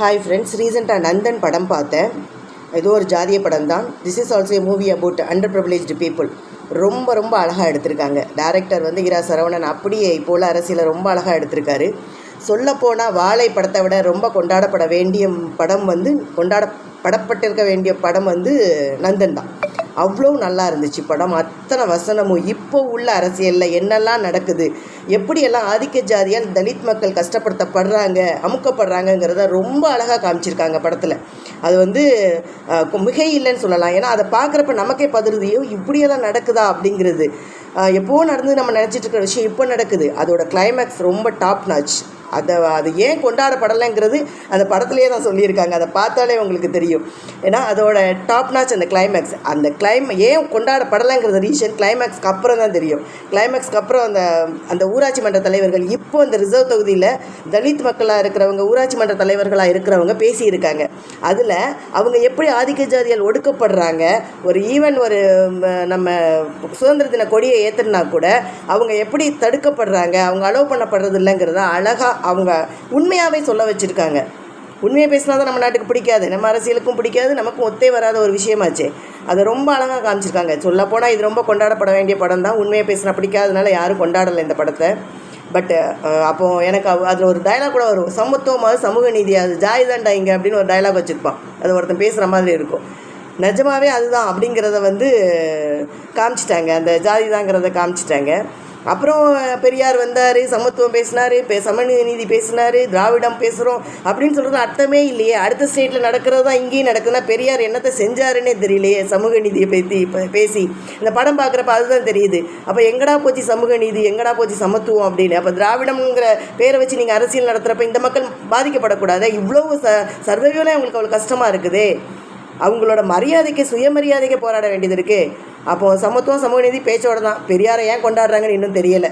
Hi friends ரீசெண்டாக நந்தன் படம் பார்த்தேன். ஏதோ ஒரு ஜாதிய படம் தான் this is also a movie about underprivileged people ரொம்ப ரொம்ப அழகாக எடுத்திருக்காங்க. டேரக்டர் வந்து இரா சரவணன் அப்படியே இப்போ உள்ள அரசியலை ரொம்ப அழகாக எடுத்திருக்காரு. சொல்லப்போனால் வாழை படத்தை விட ரொம்ப கொண்டாடப்பட வேண்டிய படம் வந்து கொண்டாட படப்பட்டிருக்க வேண்டிய படம் வந்து நந்தன் தான். அவ்வளோ நல்லா இருந்துச்சு படம். அத்தனை வசனமும் இப்போ உள்ள அரசியலில் என்னெல்லாம் நடக்குது? எப்படியெல்லாம் ஆதிக்க ஜாதியால் தலித் மக்கள் கஷ்டப்படுத்தப்படுறாங்க அமுக்கப்படுறாங்கங்கிறத ரொம்ப அழகாக காமிச்சிருக்காங்க படத்தில். அது வந்து மிகை இல்லைன்னு சொல்லலாம். ஏன்னா அதை பார்க்குறப்ப நமக்கே பதறுதியோ இப்படியெல்லாம் நடக்குதா? அப்படிங்கிறது. எப்போவும் நடந்து நம்ம நினச்சிட்டு இருக்கிற விஷயம் இப்போ நடக்குது. அதோட கிளைமேக்ஸ் ரொம்ப டாப் நாச் அதை அது ஏன் கொண்டாடப்படலைங்கிறது அந்த படத்துலேயே தான் சொல்லியிருக்காங்க. அதை பார்த்தாலே உங்களுக்கு தெரியும். ஏன்னா அதோட டாப் நாச் அந்த கிளைமேக்ஸ் அந்த கிளைம் ஏன் கொண்டாடப்படலைங்கிறது ரீசன் கிளைமேக்ஸ்க்கு அப்புறம் தான் தெரியும். கிளைமேக்ஸ்க்கு அப்புறம் அந்த அந்த ஊராட்சி மன்ற தலைவர்கள் இப்போ அந்த ரிசர்வ் தொகுதியில் தலித் மக்களாக இருக்கிறவங்க ஊராட்சி மன்ற தலைவர்களாக இருக்கிறவங்க பேசியிருக்காங்க. அதில் அவங்க எப்படி ஆதிக்க ஜாதியால் ஒடுக்கப்படுறாங்க ஒரு ஈவன் ஒரு நம்ம சுதந்திர தின கொடியை ஏற்றுனா கூட அவங்க எப்படி தடுக்கப்படுறாங்க அவங்க அலோவ் பண்ணப்படுறது இல்லைங்கிறத அழகாக அவங்க உண்மையாகவே சொல்ல வச்சுருக்காங்க. உண்மையை பேசினா தான் நம்ம நாட்டுக்கு பிடிக்காது. நம்ம அரசியலுக்கும் பிடிக்காது. நமக்கும் ஒத்தே வராத ஒரு விஷயமாச்சே. அதை ரொம்ப அழகாக காமிச்சிருக்காங்க. சொல்லப்போனால் இது ரொம்ப கொண்டாடப்பட வேண்டிய படம் தான். உண்மையை பேசினா பிடிக்காதனால யாரும் கொண்டாடலை இந்த படத்தை. பட் அப்போது எனக்கு அதில் ஒரு டயலாக் கூட வரும். சமத்துவமாக சமூக நீதி அது ஜாய் தாண்டா இங்கே அப்படின்னு ஒரு டயலாக் வச்சுருப்பான். அது ஒருத்தன் பேசுகிற மாதிரி இருக்கும். நிஜமாவே அதுதான் அப்படிங்கிறத வந்து காமிச்சிட்டாங்க. அந்த ஜாதி தாங்கிறத காமிச்சிட்டாங்க. அப்புறம் பெரியார் வந்தார் சமத்துவம் பேசினார் பே சமநீதி நீதி பேசினார் திராவிடம் பேசுகிறோம் அப்படின்னு சொல்கிறது அர்த்தமே இல்லையே. அடுத்த ஸ்டேட்டில் நடக்கிறது தான் இங்கேயும் நடக்குதுன்னா பெரியார் என்னத்தை செஞ்சாருன்னே தெரியலையே சமூக நீதியை பேசி இப்போ பேசி. இந்த படம் பார்க்குறப்ப அதுதான் தெரியுது. அப்போ எங்கடா போச்சு சமூக நீதி எங்கடா போச்சு சமத்துவம் அப்படின்னு. அப்போ திராவிடம்ங்கிற பேரை வச்சு நீங்கள் அரசியல் நடத்துகிறப்ப இந்த மக்கள் பாதிக்கப்படக்கூடாது. இவ்வளவு ச சர்வைவலே அவங்களுக்கு அவ்வளோ கஷ்டமாக இருக்குது. அவங்களோட மரியாதைக்கு சுயமரியாதைக்கு போராட வேண்டியது இருக்குது அப்போது சமத்துவம் சமூக நீதி பேச்சோட தான் பெரியாரை ஏன் கொண்டாடுறாங்கன்னு இன்னும் தெரியலை.